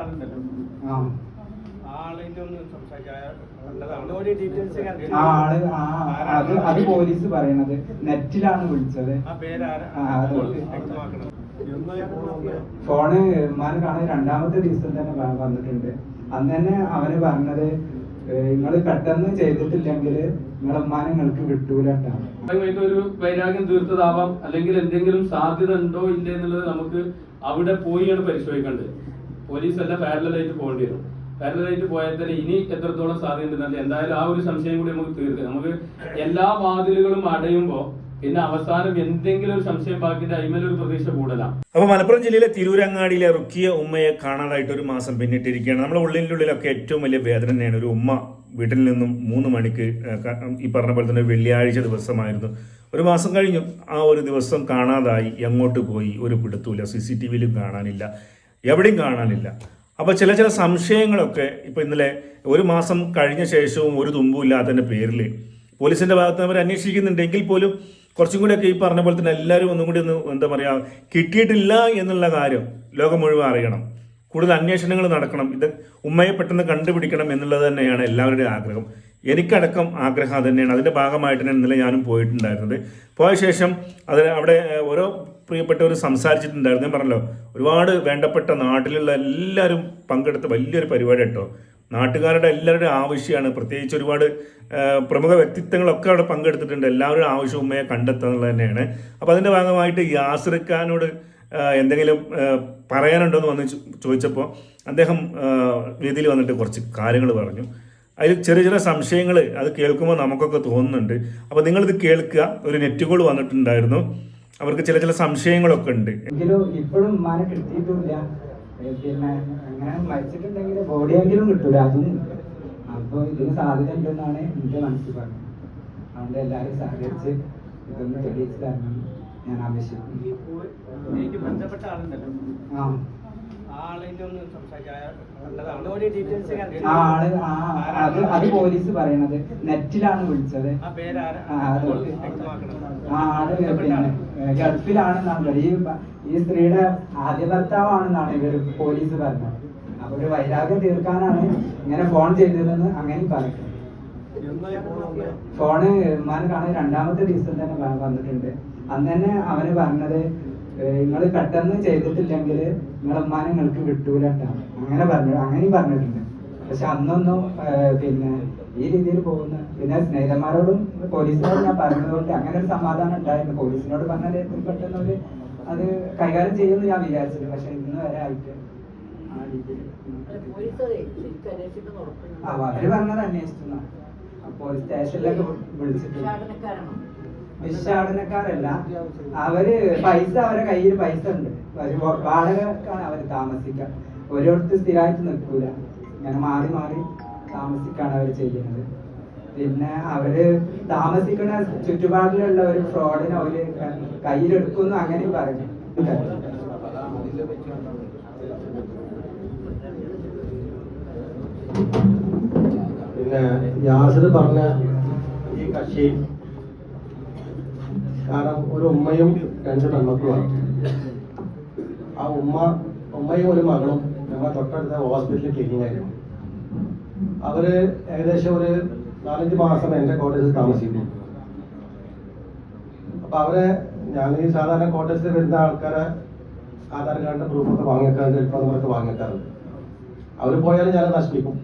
ആളുണ്ടല്ലോ. ഒന്ന് ആൾ അത് അത് പോലീസ് പറയണത്. നെറ്റിലാണ് വിളിച്ചത്. ഫോണ് ഉമ്മാനെ കാണാൻ രണ്ടാമത്തെ ദിവസം തന്നെ വന്നിട്ടുണ്ട്. അന്ന് തന്നെ അവന് പറഞ്ഞത് നിങ്ങൾ പെട്ടെന്ന് ചെയ്തിട്ടില്ലെങ്കിൽ നിങ്ങളെ ഉമ്മാനെ നിങ്ങൾക്ക് കിട്ടൂലട്ടാ ഒരു വൈരാഗ്യം തീർത്തതാവാം. അല്ലെങ്കിൽ എന്തെങ്കിലും സാധ്യത ഉണ്ടോ ഇല്ലേ എന്നുള്ളത് നമുക്ക് അവിടെ പോയിയാണ് പരിശോധിക്കേണ്ടത്. പോലീസ് അല്ല പാരലായിട്ട് പോകേണ്ടി വരും. പാരലായിട്ട് പോയാൽ തന്നെ ഇനി എത്രത്തോളം സാധ്യത ഉണ്ടെന്നല്ല എന്തായാലും ആ ഒരു സംശയം കൂടി നമുക്ക് തീർക്കാം. നമുക്ക് എല്ലാ വാതിലുകളും അടയുമ്പോൾ പിന്നെ അവസാനം എന്തെങ്കിലും ഒരു സംശയം ബാക്കിന്റെ ഒരു പ്രതീക്ഷ കൂടുതലാണ് അപ്പൊ മലപ്പുറം ജില്ലയിലെ തിരൂരങ്ങാടിയിലെ റുക്കിയ ഉമ്മയെ കാണാതായിട്ട് ഒരു മാസം പിന്നിട്ടിരിക്കുകയാണ്. നമ്മുടെ ഉള്ളിന്റെ ഏറ്റവും വലിയ വേദന തന്നെയാണ് ഒരു ഉമ്മ വീട്ടിൽ നിന്നും മൂന്ന് മണിക്ക് ഈ പറഞ്ഞ പോലെ തന്നെ വെള്ളിയാഴ്ച ദിവസമായിരുന്നു. ഒരു മാസം കഴിഞ്ഞു. ആ ഒരു ദിവസം കാണാതായി എങ്ങോട്ട് പോയി ഒരു പിടുത്തൂല സി സി ടി വിയിലും കാണാനില്ല. എവിടെയും കാണാനില്ല. അപ്പോൾ ചില ചില സംശയങ്ങളൊക്കെ ഇപ്പോൾ ഇന്നലെ ഒരു മാസം കഴിഞ്ഞ ശേഷവും ഒരു തുമ്പും ഇല്ലാത്തതിന്റെ പേരിൽ പോലീസിന്റെ ഭാഗത്ത് അവർ അന്വേഷിക്കുന്നുണ്ടെങ്കിൽ പോലും കുറച്ചും കൂടിയൊക്കെ ഈ പറഞ്ഞ പോലെ തന്നെ എല്ലാവരും ഒന്നും കൂടി ഒന്ന് എന്താ പറയുക കിട്ടിയിട്ടില്ല എന്നുള്ള കാര്യം ലോകം മുഴുവൻ അറിയണം. കൂടുതൽ അന്വേഷണങ്ങൾ നടക്കണം. ഇത് ഉമ്മയെ പെട്ടെന്ന് കണ്ടുപിടിക്കണം എന്നുള്ളത് തന്നെയാണ് എല്ലാവരുടെയും ആഗ്രഹം. എനിക്കടക്കം ആഗ്രഹം തന്നെയാണ്. അതിന്റെ ഭാഗമായിട്ട് തന്നെ ഇന്നലെ ഞാനും പോയിട്ടുണ്ടായിരുന്നത്. പോയ ശേഷം അതിൽ അവിടെ ഓരോ പ്രിയപ്പെട്ടവർ സംസാരിച്ചിട്ടുണ്ടായിരുന്നു. ഞാൻ പറഞ്ഞല്ലോ ഒരുപാട് വേണ്ടപ്പെട്ട നാട്ടിലുള്ള എല്ലാവരും പങ്കെടുത്ത വലിയൊരു പരിപാടി കേട്ടോ. നാട്ടുകാരുടെ എല്ലാവരുടെയും ആവശ്യമാണ്. പ്രത്യേകിച്ച് ഒരുപാട് പ്രമുഖ വ്യക്തിത്വങ്ങളൊക്കെ അവിടെ പങ്കെടുത്തിട്ടുണ്ട്. എല്ലാവരുടെയും ആവശ്യം ഉമ്മയെ കണ്ടെത്തുക എന്നുള്ളത് തന്നെയാണ്. അപ്പോൾ അതിന്റെ ഭാഗമായിട്ട് യാസിർ എന്തെങ്കിലും പറയാനുണ്ടോ എന്ന് വന്ന് ചോദിച്ചപ്പോൾ അദ്ദേഹം വേദിയിൽ വന്നിട്ട് കുറച്ച് കാര്യങ്ങൾ പറഞ്ഞു. അതിൽ ചെറിയ ചെറിയ സംശയങ്ങൾ അത് കേൾക്കുമ്പോൾ നമുക്കൊക്കെ തോന്നുന്നുണ്ട്. അപ്പോൾ നിങ്ങളിത് കേൾക്കുക. ഒരു നെറ്റ് കോൾ വന്നിട്ടുണ്ടായിരുന്നു. അവർക്ക് ചില ചില സംശയങ്ങളൊക്കെ ഉണ്ട്. എങ്കിലും ഇപ്പോഴും ഉമ്മാനെ കിട്ടിയിട്ടില്ല. പിന്നെ അങ്ങനെ മരിച്ചിട്ടുണ്ടെങ്കിൽ ബോഡിയെങ്കിലും കിട്ടൂല അതും അപ്പോൾ ഇതിന് സാധ്യത ഉണ്ടെന്നാണ് എന്റെ മനസ്സിൽ പറഞ്ഞത് അതുകൊണ്ട് എല്ലാവരും സഹകരിച്ച് ഇതൊന്ന് തെളിയിച്ച് തരണം. ഞാൻ ആവശ്യം ആ. ആൾ അത് അത് പോലീസ് പറയണത്. നെറ്റിലാണ് വിളിച്ചത്. ആൾ ഗൾഫിലാണെന്നാണ് ഈ ഈ സ്ത്രീയുടെ ആദ്യ ഭർത്താവാണെന്നാണ് ഇവർ പോലീസ് പറഞ്ഞത്. അപ്പൊ ഒരു വൈരാഗ്യം തീർക്കാനാണ് ഇങ്ങനെ ഫോൺ ചെയ്തതെന്ന് അങ്ങനെയും പറയുന്നത് ഫോണ് ഉമ്മാനെ കാണാൻ രണ്ടാമത്തെ ദിവസം തന്നെ വന്നിട്ടുണ്ട്. അന്ന് തന്നെ അവന് പറഞ്ഞത് നിങ്ങൾ പെട്ടെന്ന് ചെയ്തിട്ടില്ലെങ്കിൽ നിങ്ങളെ ഉമ്മാനെ നിങ്ങൾക്ക് കിട്ടൂലട്ടാ അങ്ങനെ പറഞ്ഞു അങ്ങനെയും പറഞ്ഞിട്ടുണ്ട്. പക്ഷെ അന്നൊന്നും പിന്നെ ഈ രീതിയിൽ പോകുന്ന പിന്നെ സ്നേഹിതന്മാരോടും പോലീസിനോടും ഞാൻ പറഞ്ഞതുകൊണ്ട് അങ്ങനെ ഒരു സമാധാനം ഉണ്ടായിരുന്നു. പോലീസിനോട് പറഞ്ഞാൽ എത്ര പെട്ടെന്ന് ഒരു അത് കൈകാര്യം ചെയ്യുമെന്ന് ഞാൻ വിചാരിച്ചില്ല പക്ഷെ ഇന്ന് വരെ ആയിട്ട് അവർ പറഞ്ഞത് അന്വേഷിക്കുന്ന പോലീസ് സ്റ്റേഷനിലൊക്കെ വിളിച്ചിട്ടുണ്ട്. ഭിക്ഷാടനക്കാരല്ല അവർ പൈസ അവരെ കയ്യിൽ പൈസ ഉണ്ട്. വാടകക്കാണ് അവർ താമസിക്കുക ഒരിടത്ത് സ്ഥിരമായിട്ട് നിൽക്കൂല. ഇങ്ങനെ മാറി മാറി താമസിക്കാണ് അവർ ചെയ്യുന്നത്. പിന്നെ അവർ താമസിക്കുന്ന ചുറ്റുപാടിലുള്ള ഒരു ഫ്രോഡിനെ അവർ കയ്യിലെടുക്കുന്നു അങ്ങനെ പറഞ്ഞു പിന്നെ യാസർ പറഞ്ഞ ഈ കക്ഷി കാരണം ഒരു ഉമ്മയും രണ്ട് പെൺമക്കളുമാണ്. ആ ഉമ്മ ഉമ്മയും ഒരു മകളും ഞങ്ങളെ തൊട്ടടുത്ത ഹോസ്പിറ്റലിൽ ക്ലീനിങ് ആയിരുന്നു അവർ ഏകദേശം ഒരു നാലഞ്ച് മാസം എന്റെ കോട്ടേജിൽ താമസിക്കുന്നു. അപ്പൊ അവരെ ഞാൻ ഈ സാധാരണ കോട്ടേജിൽ വരുന്ന ആൾക്കാരെ ആധാർ കാർഡിന്റെ പ്രൂഫൊക്കെ വാങ്ങിക്കാറുണ്ട് ചിലപ്പോൾ നമ്മളൊക്കെ വാങ്ങിക്കാറുണ്ട്. അവർ പോയാലും ഞാൻ നശിപ്പിക്കും.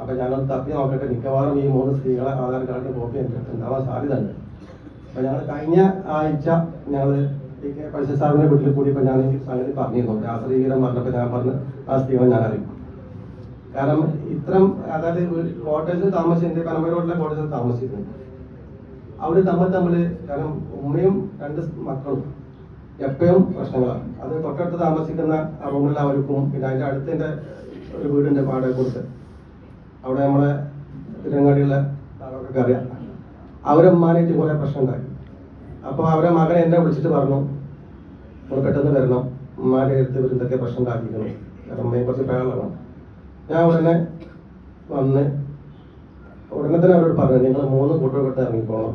അപ്പൊ ഞാനത് തപ്പി നോക്കട്ടെ. മിക്കവാറും ഈ മൂന്ന് സ്ത്രീകളെ ആധാർ കാർഡിന്റെ കോപ്പി എന്റെ ഉണ്ടാവാൻ സാധ്യത ഉണ്ട് അപ്പൊ ഞങ്ങൾ കഴിഞ്ഞ ആഴ്ച ഞങ്ങൾ ടി കെ പൈസ സാറിന്റെ വീട്ടിൽ കൂടിയപ്പോൾ ഞാൻ ഈ സംഗതി പറഞ്ഞിരുന്നു. രാത്രീകരം പറഞ്ഞപ്പോൾ ഞാൻ പറഞ്ഞ് ആ സ്ത്രീകളെ ഞാൻ അറിയും കാരണം ഇത്തരം അതായത് ഹോട്ടലിൽ താമസിച്ചിട്ടുണ്ട് പനമ്പരോട്ടിലെ ഹോട്ടലിൽ താമസിക്കുന്നു അവർ തമ്മിൽ തമ്മിൽ കാരണം ഉമ്മയും രണ്ട് മക്കളും എപ്പോഴും പ്രശ്നങ്ങളാണ്. അത് തൊട്ടടുത്ത് താമസിക്കുന്ന റൂമിലെ അവർക്കും പിന്നെ അതിന്റെ അടുത്തതിന്റെ ഒരു വീടിന്റെ പാടെ കൊടുത്ത് അവിടെ നമ്മളെ തിരങ്ങാടിയുള്ള ആളൊക്കെ അറിയാം. അവരെ ഉമ്മാനായിട്ട് കുറേ പ്രശ്നം ഉണ്ടായി അപ്പോൾ അവരെ മകൻ എന്നെ വിളിച്ചിട്ട് പറഞ്ഞു നമ്മൾ പെട്ടെന്ന് വരണം. ഉമ്മാരെ ഇവർ എന്തൊക്കെ പ്രശ്നം ഉണ്ടാക്കിക്കണം അമ്മയെ കുറച്ച് പേളാണ് ഞാൻ ഉടനെ വന്ന് ഉടനെ തന്നെ അവരോട് പറഞ്ഞു നിങ്ങൾ മൂന്ന് കൂട്ടുകെട്ട് ഇറങ്ങിക്കോണം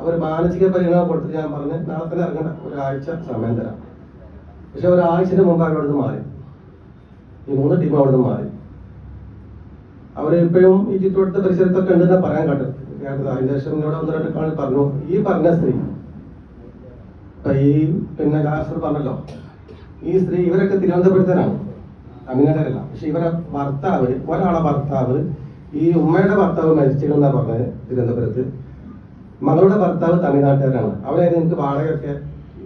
അവർ മാനസിക പരിഗണന കൊടുത്തിട്ട് ഞാൻ പറഞ്ഞു നാളെ തന്നെ ഇറങ്ങണ്ട. ഒരാഴ്ച സമയം തരാം. പക്ഷെ ഒരാഴ്ചന് മുമ്പ് അവരോട് മാറി. ഈ മൂന്ന് ടീം അവിടെ നിന്ന് മാറി. അവർ ഇപ്പോഴും ഈ ചുറ്റുവട്ടത്തെ പരിസരത്തൊക്കെ ഉണ്ടെന്ന് പറയാൻ കേട്ടത്. അതിന്റെ ശേഷം ഒന്ന് രണ്ട് കാണി പറഞ്ഞു. ഈ പറഞ്ഞ സ്ത്രീ ഈ പിന്നെ പറഞ്ഞല്ലോ ഈ സ്ത്രീ ഇവരൊക്കെ തിരുവനന്തപുരത്തനാണ് തമിഴ്നാട്ടിലല്ല. പക്ഷെ ഇവരെ ഭർത്താവ് ഒരാളെ ഭർത്താവ് ഈ ഉമ്മയുടെ ഭർത്താവ് മരിച്ചിരുന്നാ പറഞ്ഞത് തിരുവനന്തപുരത്ത്. മകളുടെ ഭർത്താവ് തമിഴ്നാട്ടുകാരാണ്. അവരെ എനിക്ക് വാടകയൊക്കെ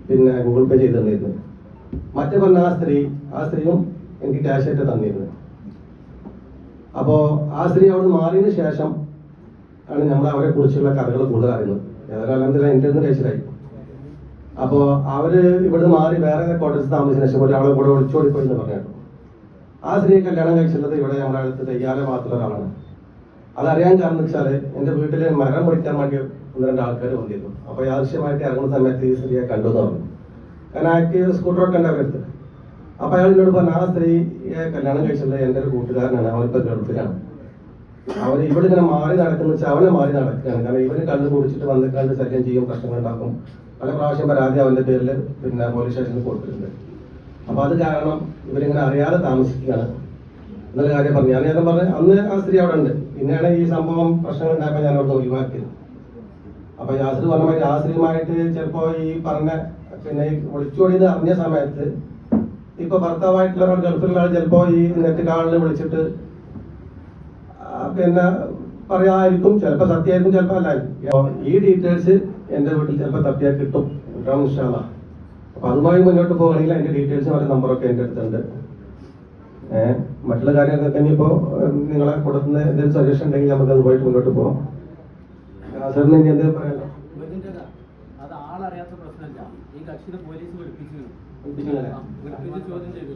പിന്നെ ഗൂഗിൾ പേ ചെയ്ത് തന്നിരുന്നു മറ്റു പറഞ്ഞ ആ സ്ത്രീ ആ സ്ത്രീയും എനിക്ക് ക്യാഷ് ആയിട്ട് തന്നിരുന്നത് അപ്പോ ആ സ്ത്രീ അവിടെ മാറിയതിനു ശേഷം ആണ് നമ്മൾ അവരെ കുറിച്ചുള്ള കഥകൾ കൂടുതൽ അറിയുന്നത്. അല്ലെന്നില്ല എന്റെ ഒന്ന് കഴിച്ചിലായി. അപ്പോ അവർ ഇവിടുന്ന് മാറി വേറെ ക്വാർട്ടേഴ്സ് താമസിച്ച ശേഷം ഒരാളെ കൂടെ ഒളിച്ചോടി പോയി എന്ന് പറഞ്ഞു ആ സ്ത്രീയെ കല്യാണം കഴിച്ചുള്ളത് ഇവിടെ നമ്മുടെ അടുത്ത് തയ്യാറെ ഭാഗത്തുള്ള ഒരാളാണ്. അതറിയാൻ കാരണം വെച്ചാൽ എന്റെ വീട്ടിൽ മരം മുറിക്കാൻ വേണ്ടി ഒന്ന് രണ്ട് ആൾക്കാർ വന്നിരുന്നു. അപ്പൊ ആവശ്യമായിട്ട് ഇറങ്ങുന്ന സമയത്ത് ഈ സ്ത്രീയെ കണ്ടു എന്ന് പറഞ്ഞു. കാരണം അയാൾക്ക് സ്കൂട്ടറൊക്കെ ഉണ്ട് അവരടുത്ത് അപ്പൊ അയാൾ എന്നോട് പറഞ്ഞു ആ സ്ത്രീയെ കല്യാണം കഴിച്ചത് എന്റെ ഒരു കൂട്ടുകാരനാണ്. അവനിപ്പോ ഗൾഫിലാണ്. അവർ ഇവിടെ ഇങ്ങനെ മാറി നടക്കുന്ന വെച്ചാൽ അവനെ മാറി നടക്കുകയാണ്. കാരണം ഇവർ കള്ളു കുടിച്ചിട്ട് വന്ന് കണ്ട് ശല്യം ചെയ്യും പ്രശ്നങ്ങൾ ഉണ്ടാക്കും. പല പ്രാവശ്യം പരാതി അവന്റെ പേരിൽ പിന്നെ പോലീസ് സ്റ്റേഷനിൽ കൊടുത്തിട്ടുണ്ട്. അപ്പൊ അത് കാരണം ഇവരിങ്ങനെ അറിയാതെ താമസിക്കുകയാണ്. എന്നുള്ള കാര്യം പറഞ്ഞു. ഞാൻ നേരം പറഞ്ഞു അന്ന് ആ സ്ത്രീ അവിടെ ഉണ്ട്. പിന്നെയാണ് ഈ സംഭവം പ്രശ്നങ്ങൾ ഉണ്ടായപ്പോൾ ഞാൻ അവിടെ ഒഴിവാക്കിയത് അപ്പൊ യാസിർ പറഞ്ഞ മാതിരി ആ സ്ത്രീയുമായിട്ട് ചിലപ്പോ ഈ പറഞ്ഞ പിന്നെ ഈ ഒളിച്ചോടിയത് അറിഞ്ഞ സമയത്ത് ഇപ്പൊ ഭർത്താവായിട്ടുള്ള ഒരാൾ ഗൾഫിലുള്ള ഈ നെറ്റ് കാളിൽ വിളിച്ചിട്ട് പിന്നെ പറയായിരിക്കും ചിലപ്പോ സത്യമായിരിക്കും ചിലപ്പോ അല്ലായിരിക്കും. ഈ ഡീറ്റെയിൽസ് എന്റെ വീട്ടിൽ ചിലപ്പോ തപ്പിയാൽ കിട്ടും. അപ്പൊ അതുമായി മുന്നോട്ട് പോകുകയാണെങ്കിൽ അതിന്റെ ഡീറ്റെയിൽസും അവരുടെ നമ്പറൊക്കെ എന്റെ അടുത്തുണ്ട്. മറ്റുള്ള കാര്യങ്ങളൊക്കെ ഇനിയിപ്പോ ഏഹ്, നിങ്ങളെ കൊടുക്കുന്ന എന്തെങ്കിലും സജഷൻ ഉണ്ടെങ്കിൽ നമുക്ക് അതുമായിട്ട് മുന്നോട്ട് പോകാം സാറിന് ഇനി എന്തെങ്കിലും. അത് ആളറിയാത്ത പ്രശ്നമില്ല. ഈ കക്ഷിനെ പോലീസ് വിളിപ്പിച്ചു. ചോദ്യം ചെയ്തു.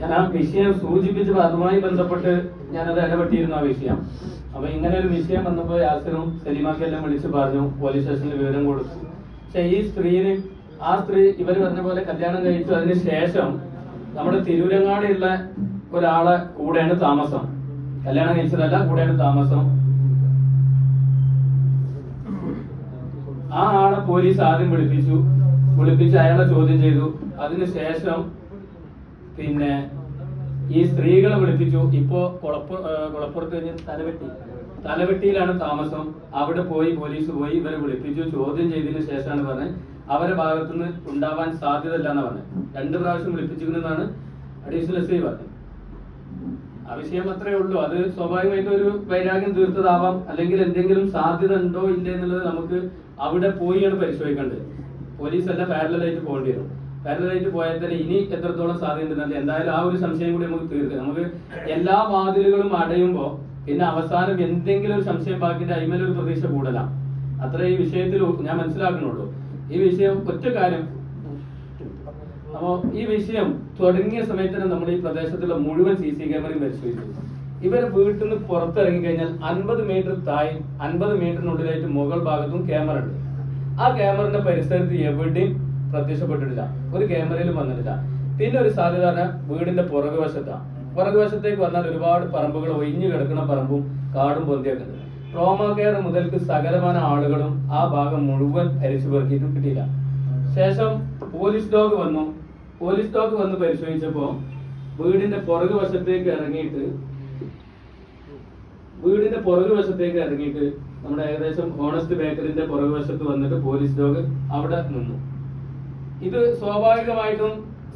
ഞാൻ ആ വിഷയം സൂചിപ്പിച്ചത് അതുമായി ബന്ധപ്പെട്ട് ഞാനത് ഇടപെട്ടിരുന്നു ആ വിഷയം. അപ്പൊ ഇങ്ങനെ ഒരു വിഷയം വന്നപ്പോൾ യാസിനും സലീമാക്കെല്ലാം വിളിച്ച് പറഞ്ഞു പോലീസ് സ്റ്റേഷനിൽ വിവരം കൊടുത്തു. പക്ഷെ ഈ സ്ത്രീന് ആ സ്ത്രീ ഇവർ പറഞ്ഞ പോലെ കല്യാണം കഴിച്ചു. അതിന് ശേഷം നമ്മുടെ തിരൂരങ്ങാടിയുള്ള ഒരാളെ കൂടെയാണ് താമസം. കല്യാണം കഴിച്ചതല്ല കൂടെയാണ് താമസം. ആ ആളെ പോലീസ് ആദ്യം വിളിപ്പിച്ചു. വിളിപ്പിച്ച് അയാളെ ചോദ്യം ചെയ്തു. അതിനുശേഷം പിന്നെ ഈ സ്ത്രീകളെ വിളിപ്പിച്ചു. ഇപ്പോ കുളപ്പു കുളപ്പുറത്ത് കഴിഞ്ഞ് തലവെട്ടി. തലവെട്ടിയിലാണ് താമസം. അവിടെ പോയി പോലീസ് പോയി ഇവരെ വിളിപ്പിച്ചു. ചോദ്യം ചെയ്തതിനു ശേഷമാണ് പറഞ്ഞത്. അവരെ ഭാഗത്തുനിന്ന് ഉണ്ടാവാൻ സാധ്യതയില്ല എന്ന് പറഞ്ഞത് രണ്ട് പ്രാവശ്യം വിളിപ്പിച്ചിരിക്കുന്നതാണ് അഡീഷണൽ എസ് ഐ പറഞ്ഞത് ആ വിഷയം അത്രേ ഉള്ളൂ. അത് സ്വാഭാവികമായിട്ടും ഒരു വൈരാഗ്യം തീർത്തതാവാം. അല്ലെങ്കിൽ എന്തെങ്കിലും സാധ്യത ഉണ്ടോ ഇല്ലേ എന്നുള്ളത് നമുക്ക് അവിടെ പോയിയാണ് പരിശോധിക്കേണ്ടത്. പോലീസ് അല്ല പാരലായിട്ട് പോകേണ്ടി വരും. പാരലായിട്ട് പോയാൽ തന്നെ ഇനി എത്രത്തോളം സാധ്യത ഉണ്ടെന്നല്ല എന്തായാലും ആ ഒരു സംശയം കൂടി നമുക്ക് തീർക്കാം. നമുക്ക് എല്ലാ വാതിലുകളും അടയുമ്പോൾ പിന്നെ അവസാനം എന്തെങ്കിലും ഒരു സംശയം ബാക്കിന്റെ അയിമേലൊരു പ്രതീക്ഷ കൂടലാം. അത്ര ഈ വിഷയത്തിൽ ഞാൻ മനസ്സിലാക്കുന്നുള്ളൂ ഈ വിഷയം ഒറ്റ കാര്യം. അപ്പോ ഈ വിഷയം തുടങ്ങിയ സമയത്ത് തന്നെ നമ്മുടെ ഈ പ്രദേശത്തുള്ള മുഴുവൻ സി സി ക്യാമറയും പരിശോധിച്ചു. ഇവർ വീട്ടിൽ നിന്ന് പുറത്തിറങ്ങി കഴിഞ്ഞാൽ അൻപത് മീറ്റർ താഴെ അൻപത് മീറ്ററിനുള്ളിലായിട്ട് മുകൾ ഭാഗത്തും ക്യാമറ ഉണ്ട്. ആ ക്യാമറിന്റെ പരിസരത്ത് എവിടെയും പ്രത്യക്ഷപ്പെട്ടിട്ടില്ല. ഒരു ക്യാമറയിലും വന്നിട്ടില്ല. പിന്നെ ഒരു സാധ്യത വീടിന്റെ പുറകുവശത്താണ് പുറകുവശത്തേക്ക് വന്നാൽ ഒരുപാട് പറമ്പുകൾ ഒഴിഞ്ഞു കിടക്കുന്ന പറമ്പും കാടും പൊന്തിയൊക്കെ ട്രോമ മുതൽക്ക് സകലമാന ആളുകളും ആ ഭാഗം മുഴുവൻ അരിച്ചു പെറുക്കിയിട്ടും കിട്ടിയില്ല. ശേഷം പോലീസ് ഡോഗ് വന്നു. പോലീസ് ഡോഗ് വന്ന് പരിശോധിച്ചപ്പോൾ വീടിന്റെ പുറകു വശത്തേക്ക് ഇറങ്ങിയിട്ട് വീടിന്റെ പുറകു വശത്തേക്ക് ഇറങ്ങിയിട്ട് നമ്മുടെ ഏകദേശം ഹോണസ്റ്റ് ബേക്കറിന്റെ പുറകു വശത്ത് വന്നിട്ട് പോലീസ് ഡോഗ് അവിടെ നിന്നു. ഇത് സ്വാഭാവികമായിട്ടും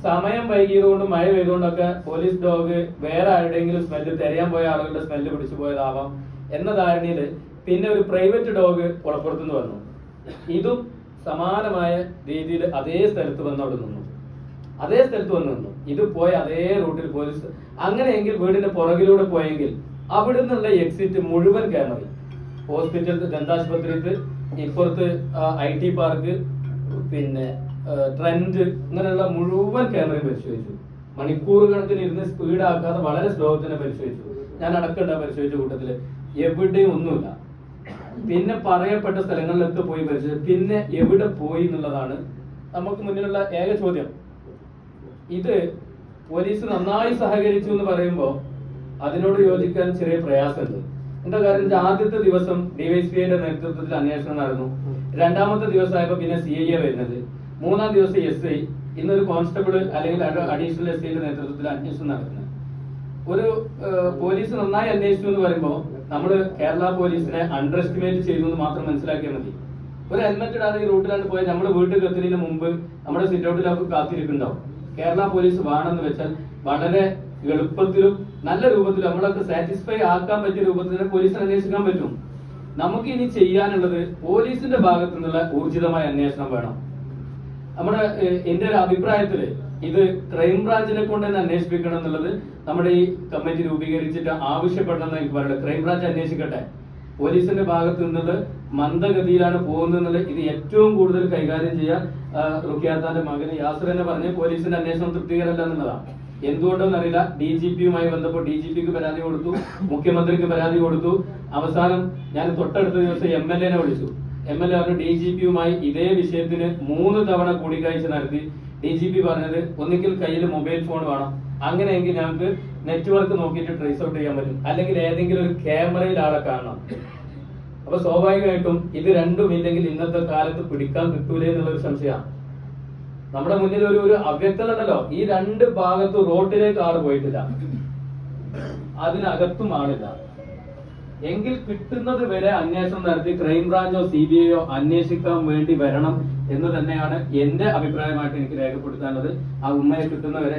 സമയം വൈകിയതുകൊണ്ടും മഴ പെയ്തുകൊണ്ടൊക്കെ പോലീസ് ഡോഗ് വേറെ ആരുടെയെങ്കിലും സ്മെല്ല് തിരയാൻ പോയ ആളുകളുടെ സ്മെല്ല് പിടിച്ചു പോയതാവാം. എന്ന ധാരണയിൽ പിന്നെ ഒരു പ്രൈവറ്റ് ഡോഗ് കുളപ്പുറത്തുനിന്ന് വന്നു. ഇതും സമാനമായ രീതിയിൽ അതേ സ്ഥലത്ത് വന്ന് അവിടെ നിന്നു. അതേ സ്ഥലത്ത് വന്ന് നിന്നു. ഇത് പോയ അതേ റൂട്ടിൽ പോലീസ് അങ്ങനെയെങ്കിൽ വീടിന്റെ പുറകിലൂടെ പോയെങ്കിൽ അവിടെ നിന്നുള്ള എക്സിറ്റ് മുഴുവൻ ക്യാമറ ഹോസ്പിറ്റൽ ദന്താശുപത്രി ഇപ്പുറത്ത് ഐ ടി പാർക്ക് പിന്നെ ട്രെൻഡ് അങ്ങനെയുള്ള മുഴുവൻ ക്യാമറയും പരിശോധിച്ചു. മണിക്കൂർ കണക്കിന് ഇരുന്ന് സ്പീഡാക്കാതെ വളരെ സ്ലോ തന്നെ പരിശോധിച്ചു. ഞാൻ അടക്കണ്ട പരിശോധിച്ച കൂട്ടത്തിൽ എവിടെയും ഒന്നുമില്ല. പിന്നെ പറയപ്പെട്ട സ്ഥലങ്ങളിലൊക്കെ പോയി പരിശോധിച്ചു പിന്നെ എവിടെ പോയി എന്നുള്ളതാണ് നമുക്ക് മുന്നിലുള്ള ഏക ചോദ്യം. ഇത് പോലീസ് നന്നായി സഹകരിച്ചു എന്ന് പറയുമ്പോൾ അതിനോട് യോജിക്കാൻ ചെറിയ പ്രയാസമുണ്ട്. എന്താ കാരണം ആദ്യത്തെ ദിവസം ഡിവൈസിഐയുടെ നേതൃത്വത്തിൽ അന്വേഷണം നടന്നു. രണ്ടാമത്തെ ദിവസമായപ്പോ പിന്നെ സി ഐ എ വരുന്നത്. മൂന്നാം ദിവസം എസ് ഐ ഇന്നൊരു കോൺസ്റ്റബിൾ അല്ലെങ്കിൽ അഡീഷണൽ എസ് ഐയുടെ നേതൃത്വത്തിൽ അന്വേഷണം നടക്കുന്നത് ഒരു പോലീസ് നന്നായി അന്വേഷിച്ചു എന്ന് പറയുമ്പോൾ നമ്മൾ കേരള പോലീസിനെ അണ്ടർ എസ്റ്റിമേറ്റ് ചെയ്തു മാത്രം മനസ്സിലാക്കിയാൽ മതി. ഒരു ഹെൽമെറ്റ് ഇടാതെ ഈ റൂട്ടിലാണ് പോയാൽ നമ്മുടെ വീട്ടിൽ എത്തുന്നതിന് മുമ്പ് നമ്മുടെ സിറ്റ് ഔട്ടിലൊക്കെ കാത്തിരിക്കുന്നുണ്ടാവും കേരള പോലീസ് വേണമെന്ന് വെച്ചാൽ വളരെ എളുപ്പത്തിലും നല്ല രൂപത്തിലും നമ്മളൊക്കെ സാറ്റിസ്ഫൈ ആക്കാൻ പറ്റിയ രൂപത്തിൽ തന്നെ പോലീസിനെ അന്വേഷിക്കാൻ പറ്റും. നമുക്ക് ഇനി ചെയ്യാനുള്ളത് പോലീസിന്റെ ഭാഗത്തു നിന്നുള്ള ഊർജിതമായ അന്വേഷണം വേണം. നമ്മുടെ എന്റെ ഒരു അഭിപ്രായത്തിൽ ഇത് ക്രൈംബ്രാഞ്ചിനെ കൊണ്ട് തന്നെ അന്വേഷിപ്പിക്കണം എന്നുള്ളത് നമ്മുടെ ഈ കമ്മിറ്റി രൂപീകരിച്ചിട്ട് ആവശ്യപ്പെടണമെന്ന് എനിക്ക് പറയുന്നത് ക്രൈംബ്രാഞ്ച് അന്വേഷിക്കട്ടെ. പോലീസിന്റെ ഭാഗത്ത് നിന്നത് മന്ദഗതിയിലാണ് പോകുന്നത് ഇത് ഏറ്റവും കൂടുതൽ കൈകാര്യം ചെയ്യാൻ റുക്കിയാത്താന്റെ മകന് യാസർ എന്നെ പറഞ്ഞ് പോലീസിന്റെ അന്വേഷണം തൃപ്തികരമല്ല എന്നുള്ളതാണ്. എന്തുകൊണ്ടെന്ന് അറിയില്ല. ഡി ജി പിയുമായി ബന്ധപ്പെട്ട് ഡി ജി പിക്ക് പരാതി കൊടുത്തു മുഖ്യമന്ത്രിക്ക് പരാതി കൊടുത്തു. അവസാനം ഞാൻ തൊട്ടടുത്ത ദിവസം എം എൽ എനെ വിളിച്ചു. M L A D G പിയുമായി ഇതേ വിഷയത്തിന് മൂന്ന് തവണ കൂടിക്കാഴ്ച നടത്തി. ഡി ജി പി പറഞ്ഞത് ഒന്നുകിൽ കയ്യിൽ മൊബൈൽ ഫോൺ വേണം. അങ്ങനെയെങ്കിൽ ഞങ്ങൾക്ക് നെറ്റ്വർക്ക് നോക്കിയിട്ട് ട്രേസ് ഔട്ട് ചെയ്യാൻ പറ്റും. അല്ലെങ്കിൽ ഏതെങ്കിലും ഒരു ക്യാമറയിൽ ആളെ കാണണം. അപ്പൊ സ്വാഭാവികമായിട്ടും ഇത് രണ്ടും ഇല്ലെങ്കിൽ ഇന്നത്തെ കാലത്ത് പിടിക്കാൻ കിട്ടൂലേ എന്നുള്ളൊരു സംശയമാണ്. നമ്മുടെ മുന്നിൽ ഒരു ഒരു അവ്യക്തത ഉണ്ടല്ലോ. ഈ രണ്ട് ഭാഗത്തും റോഡിലേക്ക് ആൾ പോയിട്ടില്ല. അതിനകത്തും ആളില്ല. എങ്കിൽ കിട്ടുന്നത് വരെ അന്വേഷണം നടത്തി ക്രൈംബ്രാഞ്ചോ സി ബി ഐയോ അന്വേഷിക്കാൻ വേണ്ടി വരണം എന്ന് തന്നെയാണ് എന്റെ അഭിപ്രായമായിട്ട് എനിക്ക് രേഖപ്പെടുത്താനുള്ളത്. ആ ഉമ്മയെ കിട്ടുന്നവരെ